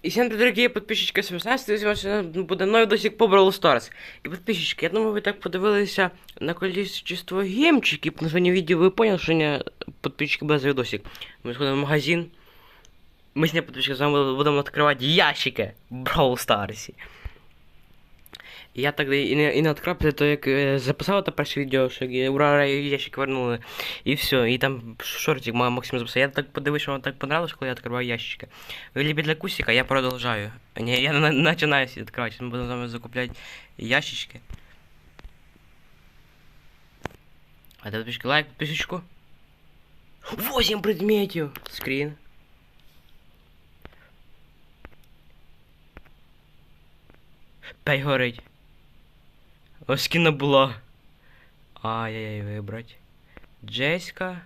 И всем привет, дорогие подписчики, з 18 сьогодні буде новий досік по Brawl Stars. І підписчики, я думаю, ви так подивилися на количество гемчиків на звані відео, ви поняли, що не подписчики без відосик. Ми сходимо в магазин. Ми з ним подписчики з вами будемо відкривати ящики в Brawl Stars. Я так і не, і не відкрив, після того, як е, записав те перше відео, що я- ура, ящик вернули. І все, і там шортик мама Максим записав. Я так подивився, що вам так понравилось, коли я відкриваю ящики. Любите для кусика, я продовжаю. Не, я на- начинаю відкривати. Ми будемо з вами закупляти ящички. А подписчики, лайк, підписочку. 8 предметів! Скрін. П'ять горить. Ось кіно була. Ай-яй-яй, вибрать. Джеська.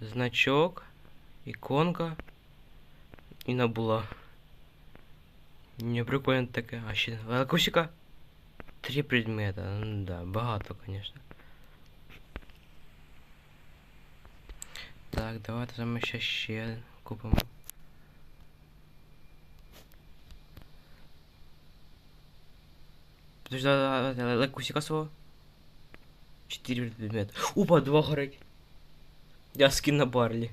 Значок. Іконка. І набула. Не прикольно таке. А ще Великусика. Три предмета. Ну да, багато, конечно. Так, давайте з вами ще ще один купимо. Подожди, Лекусика свого. Четыре предмета. Опа, два горить. Я скин на Барлі.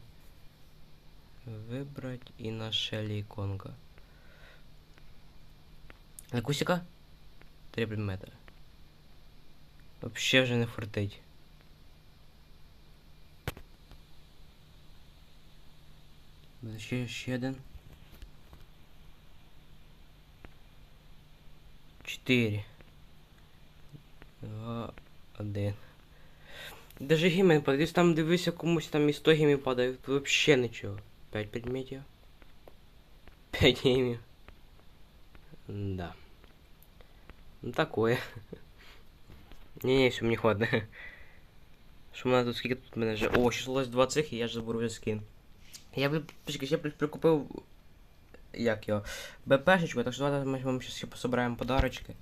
Вибрать і на Шелі іконка. Лекусика? Три предмета. Вообще вже не фортить. Ще, ще один. Чотири. Один. Даже гімен падає, там дивися комусь там і 100 гімів падає, вообще нічого. 5 предметів. 5 гімів. Да. Ну такое. Не-не, все, мне хватит. Що мене тут скільки тут мене вже. О, 620 цих і я ж заберу вже скин. Я би ще прикупив. Як його? БПшечку, так що давайте ми вам ще ще пособираємо подарочки.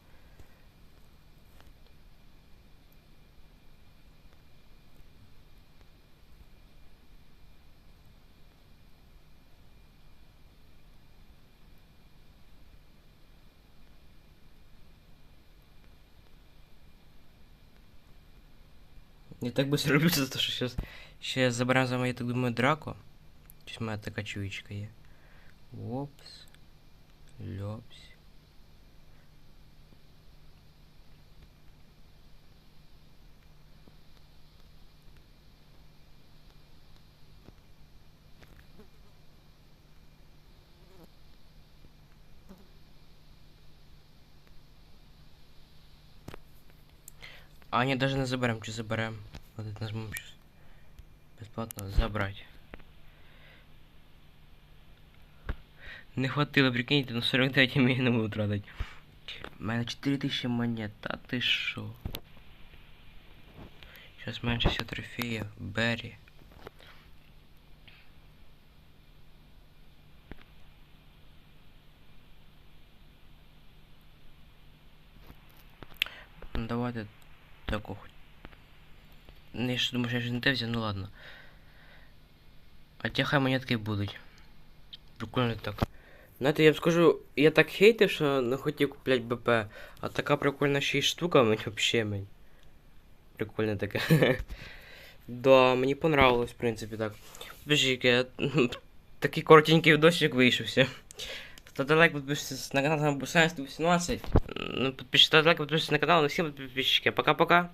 Я так быстро люблю, за те, що сейчас ще заберемо за я так думаю, драку. В мене така чуєчка є. Опс. Льопс. А, ні, даже не заберем, чи заберем. Вот это нажмем сейчас. Бесплатно забрать. Не хватило, прикиньте, на 49 я не буду тратить. У мене 4000 монет, та ти шо? Сейчас менше все трофеїв. Беррі. Ну давайте таку хоть. Ну, я ж думаю, що я ж не те взяв, ну ладно. А ті хай монетки будуть. Прикольно так. Знаєте, я б скажу, я так хейтив, що не хотів купляти БП, а така прикольна ще й штука, мені вообще мені. Прикольно таке. да, мені понравилось, в принципі, так. Я... такий коротенький відосик вийшовся. Ставте лайк, підписуйтесь на канал, вами 18. Ну, підпишіться, лайк, подписывайтесь на канал, на всем подписчики. Пока-пока.